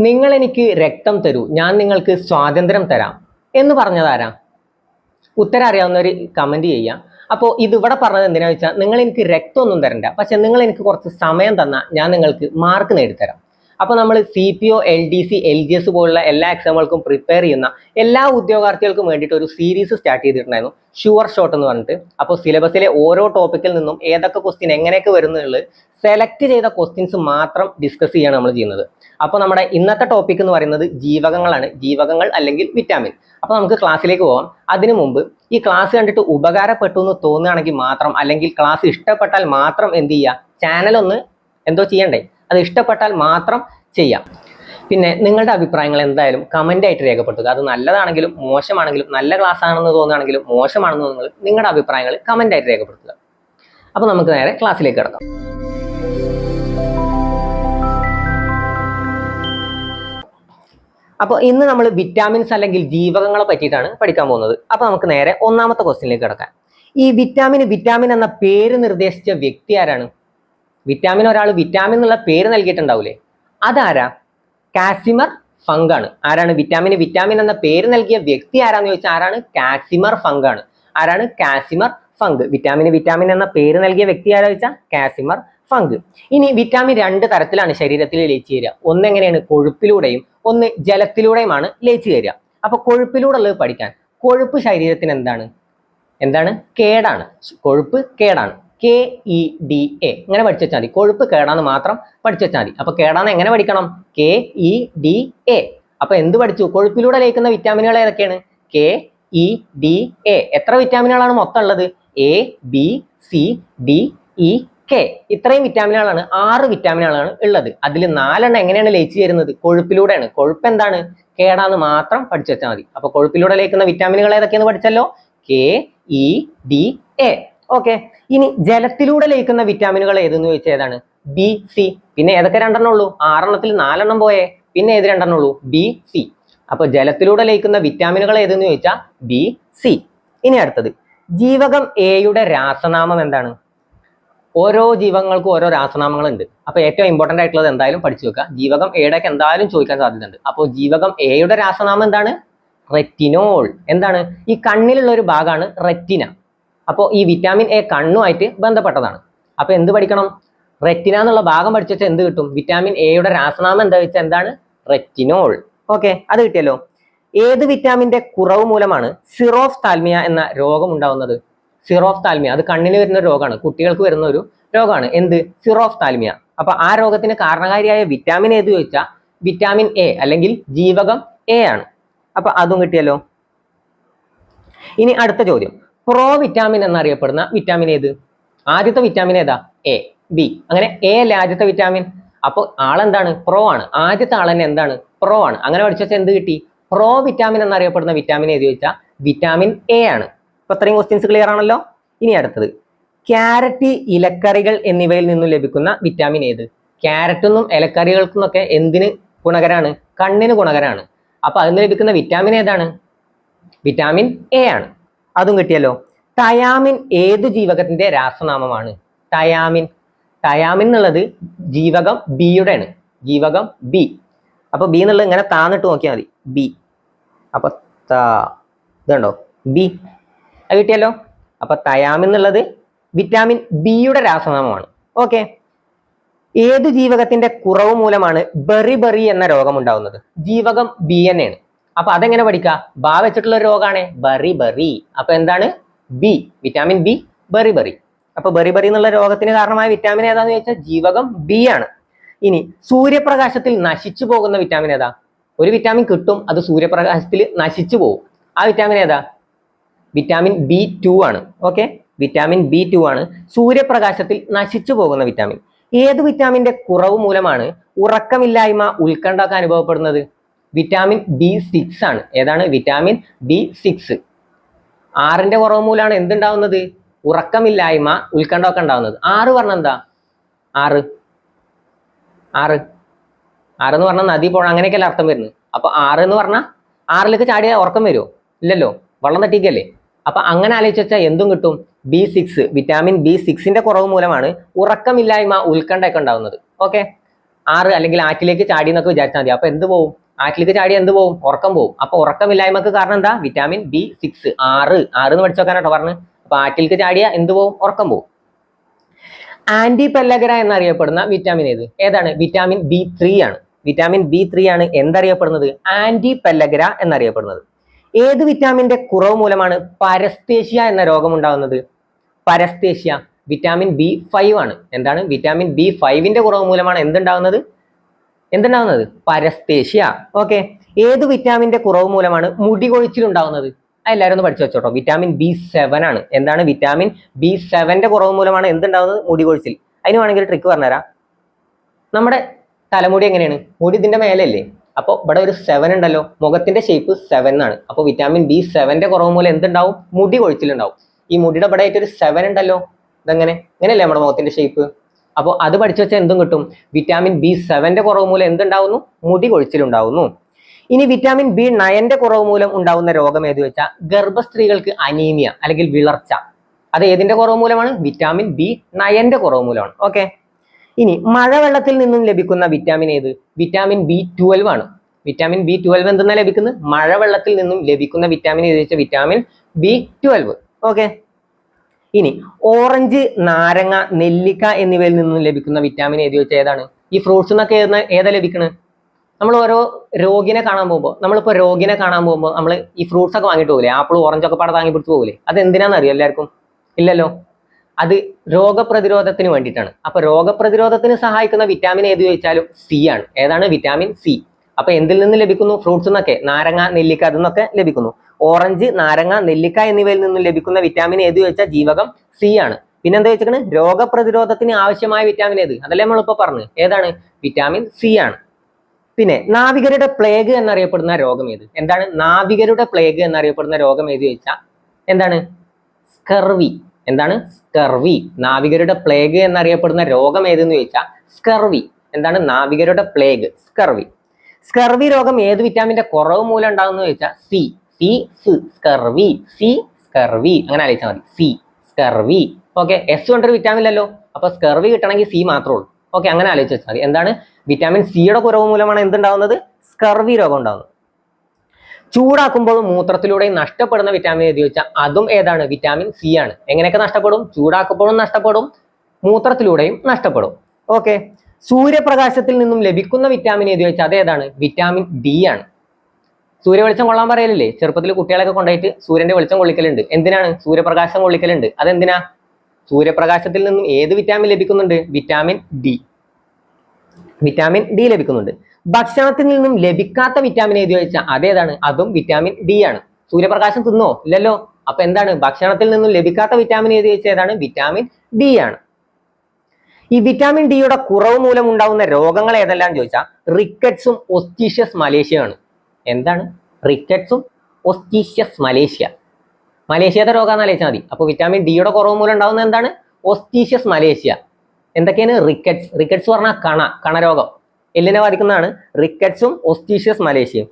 നിങ്ങൾ എനിക്ക് രക്തം തരൂ ഞാൻ നിങ്ങൾക്ക് സ്വാതന്ത്ര്യം തരാം. എന്ന് പറഞ്ഞതാരാ? ഉത്തരം അറിയാവുന്നവർ കമന്റ് ചെയ്യുക. അപ്പോൾ ഇതിവിടെ പറഞ്ഞത് എന്തിനാ വെച്ചാൽ നിങ്ങൾ എനിക്ക് രക്തമൊന്നും തരണ്ട പക്ഷെ നിങ്ങൾ എനിക്ക് കുറച്ച് സമയം തന്നാൽ ഞാൻ നിങ്ങൾക്ക് മാർക്ക് നേടിത്തരാം. അപ്പോൾ നമ്മൾ C P O L D C L G S പോലുള്ള എല്ലാ എക്സാമുകൾക്കും പ്രിപ്പയർ ചെയ്യുന്ന എല്ലാ ഉദ്യോഗാർത്ഥികൾക്കും വേണ്ടിയിട്ട് ഒരു സീരീസ് സ്റ്റാർട്ട് ചെയ്തിട്ടുണ്ടായിരുന്നു. ഷുവർ ഷോട്ട് എന്ന് പറഞ്ഞിട്ട്. അപ്പോൾ സിലബസിലെ ഓരോ ടോപ്പിക്കിൽ നിന്നും ഏതൊക്കെ ക്വസ്റ്റ്യൻ എങ്ങനെയൊക്കെ വരുന്നുള്ളത് സെലക്ട് ചെയ്ത ക്വസ്റ്റ്യൻസ് മാത്രം ഡിസ്കസ് ചെയ്യാണ് നമ്മൾ ചെയ്യുന്നത്. അപ്പോൾ നമ്മുടെ ഇന്നത്തെ ടോപ്പിക് എന്ന് പറയുന്നത് ജീവകങ്ങളാണ്. ജീവകങ്ങൾ അല്ലെങ്കിൽ വിറ്റാമിൻ അപ്പോൾ നമുക്ക് ക്ലാസ്സിലേക്ക് പോകാം അതിനു മുമ്പ് ഈ ക്ലാസ് കണ്ടിട്ട് ഉപകാരപ്പെട്ടു എന്ന് തോന്നുകയാണെങ്കിൽ മാത്രം അല്ലെങ്കിൽ ക്ലാസ് ഇഷ്ടപ്പെട്ടാൽ മാത്രം എന്ത് ചെയ്യുക? ചാനൽ ഒന്ന് എന്തോ ചെയ്യണ്ടേ? അത് ഇഷ്ടപ്പെട്ടാൽ മാത്രം ചെയ്യാം. പിന്നെ നിങ്ങളുടെ അഭിപ്രായങ്ങൾ എന്തായാലും കമന്റ് ആയിട്ട് രേഖപ്പെടുത്തുക. അത് നല്ലതാണെങ്കിലും മോശമാണെങ്കിലും നല്ല ക്ലാസ് ആണെന്ന് തോന്നുകയാണെങ്കിലും മോശമാണെന്ന് നിങ്ങൾ നിങ്ങളുടെ അഭിപ്രായങ്ങൾ കമന്റ് ആയിട്ട് രേഖപ്പെടുത്തുക. അപ്പോൾ നമുക്ക് നേരെ ക്ലാസ്സിലേക്ക് കിടക്കാം. അപ്പോൾ ഇന്ന് നമ്മൾ വിറ്റാമിൻസ് അല്ലെങ്കിൽ ജീവകങ്ങളെ പറ്റിയിട്ടാണ് പഠിക്കാൻ പോകുന്നത്. അപ്പോൾ നമുക്ക് നേരെ ഒന്നാമത്തെ ക്വസ്റ്റ്യനിലേക്ക് കിടക്കാം. ഈ വിറ്റാമിന് വിറ്റാമിൻ എന്ന പേര് നിർദ്ദേശിച്ച വ്യക്തി ആരാണ്? വിറ്റാമിൻ ഒരാൾ വിറ്റാമിൻ എന്നുള്ള പേര് നൽകിയിട്ടുണ്ടാവൂലേ? അതാരാ? കാസിമർ ഫങ്കാണ് ആരാണ് വിറ്റാമിന് വിറ്റാമിൻ എന്ന പേര് നൽകിയ വ്യക്തി ആരാന്ന് ചോദിച്ചാൽ ആരാണ്? കാസിമർ ഫങ്കാണ് ആരാണ്? കാസിമർ ഫങ്ക് വിറ്റാമിന് വിറ്റാമിൻ എന്ന പേര് നൽകിയ വ്യക്തി ആരാ ചോദിച്ചാൽ കാസിമർ ഫങ്ക് ഇനി വിറ്റാമിൻ രണ്ട് തരത്തിലാണ് ശരീരത്തിൽ ലയിച്ചു ചേരുക ഒന്ന് എങ്ങനെയാണ്? കൊഴുപ്പിലൂടെയും ഒന്ന് ജലത്തിലൂടെയുമാണ് ലയിച്ചു ചേരുക അപ്പൊ കൊഴുപ്പിലൂടെ ഉള്ളത് പഠിക്കാൻ. കൊഴുപ്പ് ശരീരത്തിന് എന്താണ്? എന്താണ്? കേടാണ്. കൊഴുപ്പ് കേടാണ്. കെ ഇ ഡി എ ഇങ്ങനെ പഠിച്ചു വെച്ചാൽ മതി. കൊഴുപ്പ് കേടാന്ന് മാത്രം പഠിച്ചു വെച്ചാൽ മതി. അപ്പൊ കേടാന്ന് എങ്ങനെ പഠിക്കണം? കെ ഇ ഡി എ അപ്പൊ എന്ത് പഠിച്ചു? കൊഴുപ്പിലൂടെ ലയിക്കുന്ന വിറ്റാമിനുകൾ ഏതൊക്കെയാണ്? കെ ഇ ഡി എ എത്ര വിറ്റാമിനുകളാണ് മൊത്തം ഉള്ളത്? A B C D E K ഇത്രയും വിറ്റാമിനുകളാണ് ആറ് വിറ്റാമിനുകളാണ് ഉള്ളത്. അതിൽ നാലെണ്ണം എങ്ങനെയാണ് ലയിച്ചു ചേരുന്നത്? കൊഴുപ്പിലൂടെയാണ്. കൊഴുപ്പ് എന്താണ്? കേടാന്ന് മാത്രം പഠിച്ചു വെച്ചാൽ മതി. അപ്പൊ കൊഴുപ്പിലൂടെ ലയിക്കുന്ന വിറ്റാമിനുകൾ ഏതൊക്കെയെന്ന് പഠിച്ചല്ലോ? K E D A okay ഇനി ജലത്തിലൂടെ ലയിക്കുന്ന വിറ്റാമിനുകൾ ഏതെന്ന് ചോദിച്ചാൽ ഏതാണ്? ബി സി പിന്നെ ഏതൊക്കെ രണ്ടെണ്ണം ഉള്ളൂ? ആറെണ്ണത്തിൽ നാലെണ്ണം പോയേ. പിന്നെ ഏത് രണ്ടെണ്ണം ഉള്ളൂ? ബി സി അപ്പൊ ജലത്തിലൂടെ ലയിക്കുന്ന വിറ്റാമിനുകൾ ഏതെന്ന് ചോദിച്ചാൽ ബി സി ഇനി അടുത്തത്. ജീവകം എയുടെ രാസനാമം എന്താണ്? ഓരോ ജീവകങ്ങൾക്കും ഓരോ രാസനാമങ്ങളുണ്ട്. അപ്പൊ ഏറ്റവും ഇമ്പോർട്ടന്റ് ആയിട്ടുള്ളത് എന്തായാലും പഠിച്ചു വെക്കുക. ജീവകം എയുടെ എന്തായാലും ചോദിക്കാൻ സാധ്യതയുണ്ട്. അപ്പോൾ ജീവകം എയുടെ രാസനാമം എന്താണ്? റെറ്റിനോൾ എന്താണ്? ഈ കണ്ണിലുള്ള ഒരു ഭാഗമാണ് റെറ്റിന അപ്പോൾ ഈ വിറ്റാമിൻ എ കണ്ണുമായിട്ട് ബന്ധപ്പെട്ടതാണ്. അപ്പോൾ എന്ത് പഠിക്കണം? റെറ്റിന എന്നുള്ള ഭാഗം പഠിച്ചു വെച്ചാൽ എന്ത് കിട്ടും? വിറ്റാമിൻ എയുടെ രാസനാമം എന്താ വെച്ചാൽ എന്താണ്? റെറ്റിനോൾ ഓക്കെ അത് കിട്ടിയല്ലോ. ഏത് വിറ്റാമിന്റെ കുറവ് മൂലമാണ് സിറോഫ് താൽമിയ എന്ന രോഗം ഉണ്ടാവുന്നത്? സിറോഫ് താൽമിയ അത് കണ്ണിന് വരുന്ന ഒരു രോഗമാണ്. കുട്ടികൾക്ക് വരുന്ന ഒരു രോഗമാണ്. എന്ത്? സിറോഫ് താൽമിയ അപ്പൊ ആ രോഗത്തിന് കാരണകാരിയായ വിറ്റാമിൻ ഏത് ചോദിച്ചാൽ വിറ്റാമിൻ എ അല്ലെങ്കിൽ ജീവകം എ ആണ്. അപ്പൊ അതും കിട്ടിയല്ലോ. ഇനി അടുത്ത ചോദ്യം. പ്രോ വിറ്റാമിൻ എന്നറിയപ്പെടുന്ന വിറ്റാമിൻ ഏത്? ആദ്യത്തെ വിറ്റാമിൻ ഏതാ? എ ബി അങ്ങനെ എ അല്ലേ ആദ്യത്തെ വിറ്റാമിൻ അപ്പോൾ ആളെന്താണ്? പ്രോ ആണ്. ആദ്യത്തെ ആൾ തന്നെ എന്താണ്? പ്രോ ആണ്. അങ്ങനെ പഠിച്ചു വെച്ചാൽ എന്ത് കിട്ടി? പ്രോ വിറ്റാമിൻ എന്നറിയപ്പെടുന്ന വിറ്റാമിൻ ഏത് ചോദിച്ചാൽ വിറ്റാമിൻ എ ആണ്. ഇപ്പൊ അത്രയും ക്വസ്റ്റ്യൻസ് ക്ലിയർ ആണല്ലോ? ഇനി അടുത്തത്. ക്യാരറ്റ് ഇലക്കറികൾ എന്നിവയിൽ നിന്നും ലഭിക്കുന്ന വിറ്റാമിൻ ഏത്? ക്യാരറ്റ് ഒന്നും ഇലക്കറികൾക്കും ഒക്കെ എന്തിന് ഗുണകരാണ്? കണ്ണിന് ഗുണകരാണ്. അപ്പൊ അതിന് ലഭിക്കുന്ന വിറ്റാമിൻ ഏതാണ്? വിറ്റാമിൻ എ ആണ്. അതും കിട്ടിയല്ലോ. തയാമിൻ ഏത് ജീവകത്തിന്റെ രാസനാമമാണ്? തയാമിൻ. തയാമിൻ എന്നുള്ളത് ജീവകം ബിയുടെ ആണ് ജീവകം ബി. അപ്പൊ ബി എന്നുള്ളത് ഇങ്ങനെ താന്നിട്ട് നോക്കിയാൽ മതി. ബി. അപ്പൊ ഇതുണ്ടോ? ബി. അത് കിട്ടിയല്ലോ? അപ്പൊ തയാമിൻ എന്നുള്ളത് വിറ്റാമിൻ ബിയുടെ രാസനാമമാണ്. ഓക്കെ. ഏത് ജീവകത്തിന്റെ കുറവ് മൂലമാണ് ബെറി ബെറി എന്ന രോഗം ഉണ്ടാവുന്നത്? ജീവകം ബി തന്നെയാണ്. അപ്പൊ അതെങ്ങനെ പഠിക്കുക ബാ വെച്ചിട്ടുള്ള ഒരു രോഗമാണ് ബറി ബറി. അപ്പൊ എന്താണ്? B vitamin B beriberi. അപ്പൊ ബറി ബറി എന്നുള്ള രോഗത്തിന് കാരണമായ വിറ്റാമിൻ ഏതാന്ന് ചോദിച്ചാൽ ജീവകം ബി ആണ്. ഇനി സൂര്യപ്രകാശത്തിൽ നശിച്ചു പോകുന്ന വിറ്റാമിൻ ഏതാ? ഒരു വിറ്റാമിൻ കിട്ടും അത് സൂര്യപ്രകാശത്തിൽ നശിച്ചു പോകും. ആ വിറ്റാമിൻ ഏതാ? വിറ്റാമിൻ ബി ടു ആണ്. ഓക്കെ വിറ്റാമിൻ ബി ടു ആണ്. സൂര്യപ്രകാശത്തിൽ നശിച്ചു പോകുന്ന വിറ്റാമിൻ ഏത് വിറ്റാമിന്റെ കുറവ് മൂലമാണ് ഉറക്കമില്ലായ്മ ഉത്കണ്ഠ ഒക്കെ അനുഭവപ്പെടുന്നത്? വിറ്റാമിൻ ബി സിക്സ് ആണ്. ഏതാണ്? വിറ്റാമിൻ ബി സിക്സ് ആറിന്റെ കുറവ് മൂലമാണ് എന്തുണ്ടാവുന്നത്? ഉറക്കമില്ലായ്മ ഉത്കണ്ഠമൊക്കെ ഉണ്ടാവുന്നത്. ആറ് പറഞ്ഞ എന്താ? ആറ്. ആറ്. ആറ് എന്ന് പറഞ്ഞാൽ നദി പുഴ അങ്ങനെയൊക്കെയല്ല അർത്ഥം വരുന്നത്. അപ്പൊ ആറ് എന്ന് പറഞ്ഞാൽ ആറിലേക്ക് ചാടിയാൽ ഉറക്കം വരുമോ ഇല്ലല്ലോ. വെള്ളം തട്ടിക്കല്ലേ? അപ്പൊ അങ്ങനെ ആലോചിച്ച് വെച്ചാൽ എന്തും കിട്ടും? ബി സിക്സ് വിറ്റാമിൻ ബി സിക്സിന്റെ കുറവ് മൂലമാണ് ഉറക്കമില്ലായ്മ ഉത്കണ്ഠ ഒക്കെ ഉണ്ടാവുന്നത്. ഓക്കെ ആറ് അല്ലെങ്കിൽ ആറ്റിലേക്ക് ചാടി എന്നൊക്കെ വിചാരിച്ചാൽ മതി. അപ്പൊ എന്ത് പോവും? ആറ്റിലേക്ക് ചാടി എന്ത് പോകും ഉറക്കം പോകും അപ്പൊ ഉറക്കമില്ലായ്മക്ക് കാരണം എന്താ? വിറ്റാമിൻ ബി സിക്സ് ആറ്. ആറ് എന്ന് പഠിച്ചു വെക്കാനാട്ടോ പറഞ്ഞു. അപ്പൊ ആറ്റിലേക്ക് ചാടിയ എന്ത് പോകും ഉറക്കം പോകും ആന്റി പെല്ലഗര എന്നറിയപ്പെടുന്ന വിറ്റാമിൻ ഏത്? ഏതാണ്? വിറ്റാമിൻ ബി ത്രീ ആണ്. വിറ്റാമിൻ ബി ത്രീ ആണ് എന്തറിയപ്പെടുന്നത്? ആന്റി പെല്ലഗര എന്നറിയപ്പെടുന്നത്. ഏത് വിറ്റാമിന്റെ കുറവ് മൂലമാണ് പരസ്തേഷ്യ എന്ന രോഗം ഉണ്ടാകുന്നത് പരസ്തേഷ്യ. വിറ്റാമിൻ ബി ഫൈവ് ആണ്. എന്താണ്? വിറ്റാമിൻ ബി ഫൈവിന്റെ കുറവ് മൂലമാണ് എന്തുണ്ടാകുന്നത് എന്തുണ്ടാകുന്നത് പരസ്തേഷ്യ ഓക്കെ ഏത് വിറ്റാമിന്റെ കുറവ് മൂലമാണ് മുടി കൊഴിച്ചിൽ ഉണ്ടാകുന്നത് എല്ലാവരും ഒന്ന് പഠിച്ചു വെച്ചോട്ടോ. വിറ്റാമിൻ ബി സെവൻ ആണ്. എന്താണ് വിറ്റാമിൻ ബി സെവന്റെ കുറവ് മൂലമാണ് എന്തുണ്ടാവുന്നത്? മുടി കൊഴിച്ചിൽ. അതിന് വേണമെങ്കിൽ ട്രിക്ക് പറഞ്ഞുതരാം. നമ്മുടെ തലമുടി എങ്ങനെയാണ്? മുടി ഇതിന്റെ മേലല്ലേ? അപ്പോൾ ഇവിടെ ഒരു സെവൻ ഉണ്ടല്ലോ. മുഖത്തിന്റെ ഷേപ്പ് സെവൻ ആണ്. അപ്പോൾ വിറ്റാമിൻ ബി സെവന്റെ കുറവ് മൂലം എന്തുണ്ടാവും? മുടി കൊഴിച്ചിലുണ്ടാവും. ഈ മുടിയുടെ ഇവിടെ ആയിട്ട് ഒരു സെവൻ ഉണ്ടല്ലോ. ഇതെങ്ങനെ? ഇങ്ങനെയല്ലേ നമ്മുടെ മുഖത്തിന്റെ ഷേപ്പ് അപ്പോൾ അത് പഠിച്ചു വെച്ചാൽ എന്തും കിട്ടും? വിറ്റാമിൻ ബി സെവന്റെ കുറവ് മൂലം എന്തുണ്ടാവുന്നു? മുടി കൊഴിച്ചിലുണ്ടാവുന്നു. ഇനി വിറ്റാമിൻ ബി നയന്റെ കുറവ് മൂലം ഉണ്ടാവുന്ന രോഗം ഏത് വെച്ചാൽ ഗർഭസ്ത്രീകൾക്ക് അനീമിയ അല്ലെങ്കിൽ വിളർച്ച. അത് ഏതിന്റെ കുറവ് മൂലമാണ്? വിറ്റാമിൻ ബി നയന്റെ കുറവ് മൂലമാണ്. ഓക്കെ ഇനി മഴവെള്ളത്തിൽ നിന്നും ലഭിക്കുന്ന വിറ്റാമിൻ ഏത്? വിറ്റാമിൻ ബി ട്വൽവ് ആണ്. വിറ്റാമിൻ ബി ട്വൽവ് എന്തെന്നാ ലഭിക്കുന്നത്? മഴവെള്ളത്തിൽ നിന്നും ലഭിക്കുന്ന വിറ്റാമിൻ ഏത് വെച്ചാൽ വിറ്റാമിൻ ബി ട്വൽവ് ഓക്കെ ഇനി ഓറഞ്ച് നാരങ്ങ നെല്ലിക്ക എന്നിവയിൽ നിന്നും ലഭിക്കുന്ന വിറ്റാമിൻ ഏത് വെച്ചാൽ ഏതാണ്? ഈ ഫ്രൂട്ട്സ് എന്നൊക്കെ ഏതാ ലഭിക്കണത് നമ്മൾ ഓരോ രോഗിനെ കാണാൻ പോകുമ്പോൾ നമ്മളിപ്പോൾ രോഗിനെ കാണാൻ പോകുമ്പോൾ നമ്മൾ ഈ ഫ്രൂട്ട്സ് ഒക്കെ വാങ്ങിട്ട് പോകില്ലേ ആപ്പിൾ ഓറഞ്ച് ഒക്കെ പാടെ താങ്ങി പിടിച്ച് പോകില്ലേ അത് എന്തിനാണെന്ന് അറിയോ എല്ലാവർക്കും? ഇല്ലല്ലോ? അത് രോഗപ്രതിരോധത്തിന് വേണ്ടിയിട്ടാണ്. അപ്പൊ രോഗപ്രതിരോധത്തിന് സഹായിക്കുന്ന വിറ്റാമിൻ ഏത് ചോദിച്ചാലും സി ആണ്. ഏതാണ്? വിറ്റാമിൻ സി അപ്പൊ എന്തിൽ നിന്ന് ലഭിക്കുന്നു? ഫ്രൂട്ട്സ് എന്നൊക്കെ നാരങ്ങ നെല്ലിക്ക അതിൽ ലഭിക്കുന്നു. ഓറഞ്ച് നാരങ്ങ നെല്ലിക്ക എന്നിവയിൽ നിന്നും ലഭിക്കുന്ന വിറ്റാമിൻ ഏത് ചോദിച്ചാൽ ജീവകം സി ആണ്. പിന്നെ എന്താ വെച്ചാൽ രോഗപ്രതിരോധത്തിന് ആവശ്യമായ വിറ്റാമിൻ ഏത്? അതല്ലേ ഇപ്പോൾ പറഞ്ഞു ഏതാണ്? വിറ്റാമിൻ സി ആണ്. പിന്നെ നാവികരുടെ പ്ലേഗ് എന്നറിയപ്പെടുന്ന രോഗം ഏത്? എന്താണ്? നാവികരുടെ പ്ലേഗ് എന്നറിയപ്പെടുന്ന രോഗം ഏത് ചോദിച്ചാൽ എന്താണ്? സ്കർവി. എന്താണ്? സ്കർവി. നാവികരുടെ പ്ലേഗ് എന്നറിയപ്പെടുന്ന രോഗം ഏതെന്ന് ചോദിച്ചാൽ സ്കർവി. എന്താണ്? നാവികരുടെ പ്ലേഗ് സ്കർവി. സ്കർവി രോഗം ഏത്? വിറ്റാമിന്റെ കുറവ് മൂലം ഉണ്ടാകുന്ന ചോദിച്ചാൽ C. C scurvy C scurvy അങ്ങനെ ആലോചിച്ചാൽ മതി. സി സ്കർവി ഓക്കെ എസ് കൊണ്ടൊരു വിറ്റാമിൻ അല്ലല്ലോ അപ്പൊ സ്കർവി കിട്ടണമെങ്കിൽ സി മാത്രമേ ഉള്ളൂ. ഓക്കെ അങ്ങനെ ആലോചിച്ച് വെച്ചാൽ മതി. എന്താണ്? വിറ്റാമിൻ സിയുടെ കുറവ് മൂലമാണ് എന്തുണ്ടാവുന്നത്? സ്കർവി രോഗം ഉണ്ടാവുന്നത്. ചൂടാക്കുമ്പോൾ മൂത്രത്തിലൂടെ നഷ്ടപ്പെടുന്ന വിറ്റാമിൻ ഏത് ചോദിച്ചാൽ അതും ഏതാണ്? വിറ്റാമിൻ സി ആണ്. എങ്ങനെയൊക്കെ നഷ്ടപ്പെടും? ചൂടാക്കുമ്പോഴും നഷ്ടപ്പെടും മൂത്രത്തിലൂടെയും നഷ്ടപ്പെടും. ഓക്കെ സൂര്യപ്രകാശത്തിൽ നിന്നും ലഭിക്കുന്ന വിറ്റാമിൻ ഏത് ചോദിച്ചാൽ അതേതാണ് വിറ്റാമിൻ ഡി ആണ്. സൂര്യ വെളിച്ചം കൊള്ളാൻ പറയലില്ലേ? ചെറുപ്പത്തിൽ കുട്ടികളൊക്കെ കൊണ്ടായിട്ട് സൂര്യന്റെ വെളിച്ചം കൊള്ളിക്കലുണ്ട്. എന്തിനാണ്? സൂര്യപ്രകാശം കൊള്ളിക്കലുണ്ട്. അതെന്തിനാ? സൂര്യപ്രകാശത്തിൽ നിന്നും ഏത് വിറ്റാമിൻ ലഭിക്കുന്നുണ്ട്? വിറ്റാമിൻ ഡി വിറ്റാമിൻ ഡി ലഭിക്കുന്നുണ്ട്. ഭക്ഷണത്തിൽ നിന്നും ലഭിക്കാത്ത വിറ്റാമിൻ ഏത് ചോദിച്ചാൽ അതേതാണ്. അതും വിറ്റാമിൻ ഡി ആണ്. സൂര്യപ്രകാശം തിന്നോ? ഇല്ലല്ലോ. അപ്പൊ എന്താണ്? ഭക്ഷണത്തിൽ നിന്നും ലഭിക്കാത്ത വിറ്റാമിൻ ഏത് ചോദിച്ചാൽ ഏതാണ്? വിറ്റാമിൻ ഡി ആണ്. ഈ വിറ്റാമിൻ ഡിയുടെ കുറവ് മൂലം ഉണ്ടാവുന്ന രോഗങ്ങൾ ഏതെല്ലാം ചോദിച്ചാൽ റിക്കറ്റ്സും ഒസ്റ്റീഷ്യസ് മലേഷ്യയാണ് എന്താണ്? റിക്കറ്റ്സും ഒസ്റ്റീഷ്യസ് മലേഷ്യ മലേഷ്യത്തെ രോഗാന്ന് ആലോചിച്ചാൽ മതി. അപ്പോൾ വിറ്റാമിൻ ഡിയുടെ കുറവ് മൂലം ഉണ്ടാകുന്ന എന്താണ്? ഒസ്റ്റീഷ്യസ് മലേഷ്യ എന്തൊക്കെയാണ്? റിക്കറ്റ്സ് റിക്കറ്റ്സ് പറഞ്ഞാൽ കണ കണരോഗം. എല്ലിനെ ബാധിക്കുന്നതാണ് റിക്കറ്റ്സും ഒസ്റ്റീഷ്യസ് മലേഷ്യയും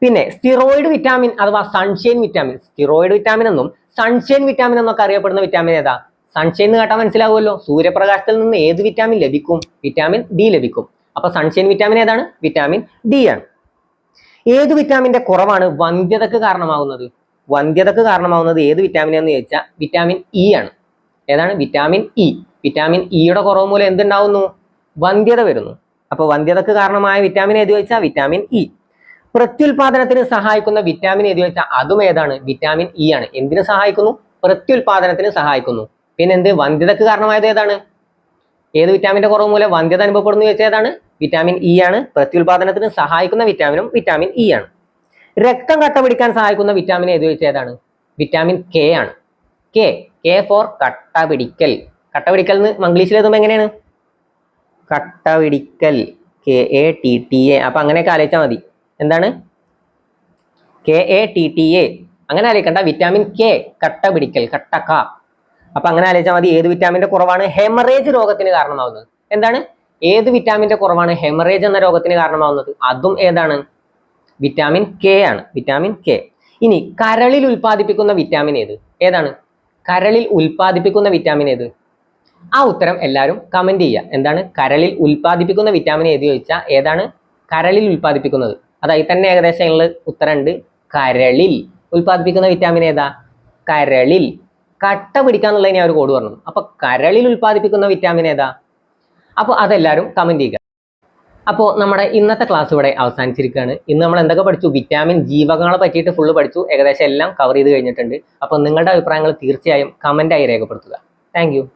പിന്നെ സ്റ്റിറോയിഡ് വിറ്റാമിൻ അഥവാ സൺഷൈൻ വിറ്റാമിൻ സ്റ്റിറോയിഡ് വിറ്റാമിൻ എന്നും സൺഷൈൻ വിറ്റാമിൻ എന്നൊക്കെ അറിയപ്പെടുന്ന വിറ്റാമിൻ ഏതാ? സൺഷൈൻ എന്ന് കേട്ടാൽ മനസ്സിലാവുമല്ലോ. സൂര്യപ്രകാശത്തിൽ നിന്ന് ഏത് വിറ്റാമിൻ ലഭിക്കും? വിറ്റാമിൻ ഡി ലഭിക്കും. അപ്പൊ സൺഷൈൻ വിറ്റാമിൻ ഏതാണ്? വിറ്റാമിൻ ഡി ആണ്. ഏത് വിറ്റാമിന്റെ കുറവാണ് വന്ധ്യതക്ക് കാരണമാകുന്നത്? വന്ധ്യതക്ക് കാരണമാകുന്നത് ഏത് വിറ്റാമിൻ എന്ന് ചോദിച്ചാൽ വിറ്റാമിൻ ഇ ആണ്. ഏതാണ്? വിറ്റാമിൻ ഇ വിറ്റാമിൻ ഇയുടെ കുറവ് മൂലം എന്തുണ്ടാവുന്നു? വന്ധ്യത വരുന്നു. അപ്പൊ വന്ധ്യതക്ക് കാരണമായ വിറ്റാമിൻ ഏത് ചോദിച്ചാൽ വിറ്റാമിൻ ഇ പ്രത്യുൽപാദനത്തിന് സഹായിക്കുന്ന വിറ്റാമിൻ ഏത് ചോദിച്ചാൽ അതും ഏതാണ്? വിറ്റാമിൻ ഇ ആണ്. എന്തിനു സഹായിക്കുന്നു? പ്രത്യുൽപാദനത്തിന് സഹായിക്കുന്നു. പിന്നെ എന്ത് വന്ധ്യതക്ക് കാരണമായത് ഏതാണ്? ഏത് വിറ്റാമിന്റെ കുറവ് മൂലം വന്ധ്യത അനുഭവപ്പെടുന്നു ചോദിച്ചാൽ ഏതാണ് വിറ്റാമിൻ ഇ ആണ്. പ്രത്യുൽപാദനത്തിന് സഹായിക്കുന്ന വിറ്റാമിനും വിറ്റാമിൻ ഇ ആണ്. രക്തം കട്ട പിടിക്കാൻ സഹായിക്കുന്ന വിറ്റാമിൻ ഏത് ചോദിച്ചാൽ ഏതാണ് വിറ്റാമിൻ കെ ആണ്. കെ കെ ഫോർ കട്ട പിടിക്കൽ കട്ട പിടിക്കൽ എന്ന് മംഗ്ലീഷിൽ എഴുതുമ്പോൾ എങ്ങനെയാണ്? കട്ട പിടിക്കൽ K A T T A അപ്പൊ അങ്ങനെയൊക്കെ ആലോചിച്ചാൽ മതി. എന്താണ്? K A T T A അങ്ങനെ ആലോചിക്കണ്ട. വിറ്റാമിൻ കെ കട്ട പിടിക്കൽ കട്ട ക. അപ്പൊ അങ്ങനെ ആലോചിച്ചാൽ മതി. ഏത് വിറ്റാമിന്റെ കുറവാണ് ഹെമറേജ് രോഗത്തിന് കാരണമാവുന്നത്? എന്താണ്? ഏത് വിറ്റാമിന്റെ കുറവാണ് ഹെമറേജ് എന്ന രോഗത്തിന് കാരണമാവുന്നത്? അതും ഏതാണ്? വിറ്റാമിൻ കെ ആണ്. വിറ്റാമിൻ കെ ഇനി കരളിൽ ഉൽപ്പാദിപ്പിക്കുന്ന വിറ്റാമിൻ ഏത്? ഏതാണ്? കരളിൽ ഉൽപ്പാദിപ്പിക്കുന്ന വിറ്റാമിൻ ഏത്? ആ ഉത്തരം എല്ലാവരും കമന്റ് ചെയ്യുക. എന്താണ്? കരളിൽ ഉൽപ്പാദിപ്പിക്കുന്ന വിറ്റാമിൻ ഏത് ചോദിച്ചാൽ ഏതാണ്? കരളിൽ ഉൽപ്പാദിപ്പിക്കുന്നത്. അതായി തന്നെ ഏകദേശം ഉള്ള ഉത്തരമുണ്ട്. കരളിൽ ഉൽപ്പാദിപ്പിക്കുന്ന വിറ്റാമിൻ ഏതാ? കരളിൽ. കട്ട പിടിക്കാന്നുള്ളതിനെ ഒരു കോഡ് പറഞ്ഞു അപ്പൊ കരളിൽ ഉൽപ്പാദിപ്പിക്കുന്ന വിറ്റാമിൻ ഏതാ? അപ്പോൾ അതെല്ലാവരും കമന്റ് ചെയ്യുക. അപ്പോൾ നമ്മുടെ ഇന്നത്തെ ക്ലാസ് ഇവിടെ അവസാനിച്ചിരിക്കുകയാണ്. ഇന്ന് നമ്മൾ എന്തൊക്കെ പഠിച്ചു? വിറ്റാമിൻ ജീവകങ്ങളെ പറ്റിയിട്ട് ഫുള്ള് പഠിച്ചു. ഏകദേശം എല്ലാം കവർ ചെയ്ത് കഴിഞ്ഞിട്ടുണ്ട്. അപ്പോൾ നിങ്ങളുടെ അഭിപ്രായങ്ങൾ തീർച്ചയായും കമന്റായി രേഖപ്പെടുത്തുക. താങ്ക്